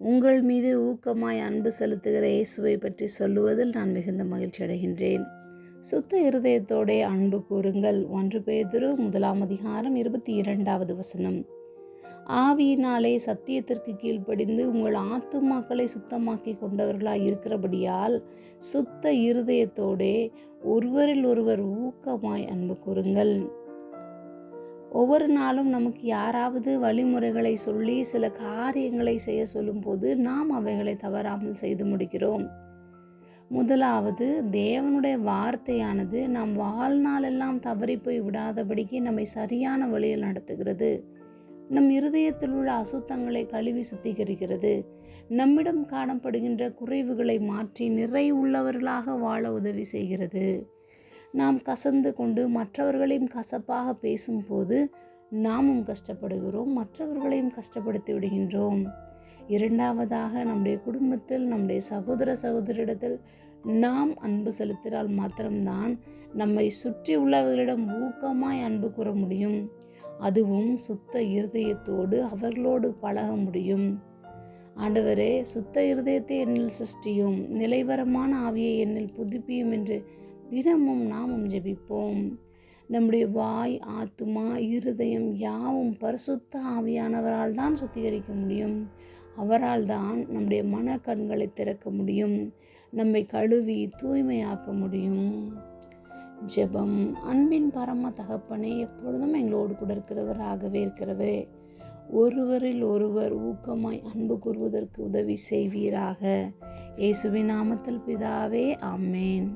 உங்கள் மீது ஊக்கமாய் அன்பு செலுத்துகிற இயேசுவை பற்றி சொல்லுவதில் நான் மிகுந்த மகிழ்ச்சி அடைகின்றேன். சுத்த இருதயத்தோடே அன்பு கூறுங்கள். ஒன்று பேதுரு முதலாம் அதிகாரம் இருபத்தி இரண்டாவது வசனம். ஆவியினாலே சத்தியத்திற்கு கீழ்ப்படிந்து உங்கள் ஆத்துமாக்களை சுத்தமாக்கி கொண்டவர்களாக இருக்கிறபடியால் சுத்த இருதயத்தோடே ஒருவரில் ஒருவர் ஊக்கமாய் அன்பு கூறுங்கள். ஒவ்வொரு நாளும் நமக்கு யாராவது வழிமுறைகளை சொல்லி சில காரியங்களை செய்ய சொல்லும்போது நாம் அவைகளை தவறாமல் செய்து முடிக்கிறோம். முதலாவது தேவனுடைய வார்த்தையானது நாம் வாழ்நாளெல்லாம் தவறி போய் விடாதபடிக்கு நம்மை சரியான வழியில் நடத்துகிறது. நம் இருதயத்தில் உள்ள அசுத்தங்களை கழுவி சுத்திகரிக்கிறது. நம்மிடம் காணப்படுகின்ற குறைவுகளை மாற்றி நிறை உள்ளவர்களாக வாழ உதவி செய்கிறது. நாம் கசந்து கொண்டு மற்றவர்களையும் கசப்பாக பேசும்போது நாமும் கஷ்டப்படுகிறோம் மற்றவர்களையும் கஷ்டப்படுத்தி விடுகின்றோம். இரண்டாவதாக நம்முடைய குடும்பத்தில் நம்முடைய சகோதர சகோதரிடத்தில் நாம் அன்பு செலுத்தினால் மாத்திரம்தான் நம்மை சுற்றி உள்ளவர்களிடம் ஊக்கமாய் அன்பு கூற முடியும். அதுவும் சுத்த இருதயத்தோடு அவர்களோடு பழக முடியும். ஆண்டவரே சுத்த இருதயத்தை என்னில் சிருஷ்டியும் நிலைவரமான ஆவியை என்னில் புதுப்பியும் என்று தினமும் நாமும் ஜெபிப்போம். நம்முடைய வாய் ஆத்துமா இருதயம் யாவும் பரிசுத்த ஆவியானவரால் தான் சுத்திகரிக்க முடியும். அவரால் தான் நம்முடைய மன கண்களை திறக்க முடியும். நம்மை கழுவி தூய்மையாக்க முடியும். ஜெபம். அன்பின் பரம தகப்பனே எப்பொழுதும் எங்களோடு கூட இருக்கிறவராகவே இருக்கிறவரே ஒருவரில் ஒருவர் ஊக்கமாய் அன்பு கூறுவதற்கு உதவி செய்வீராக. இயேசுவின் நாமத்தில் பிதாவே அம்மேன்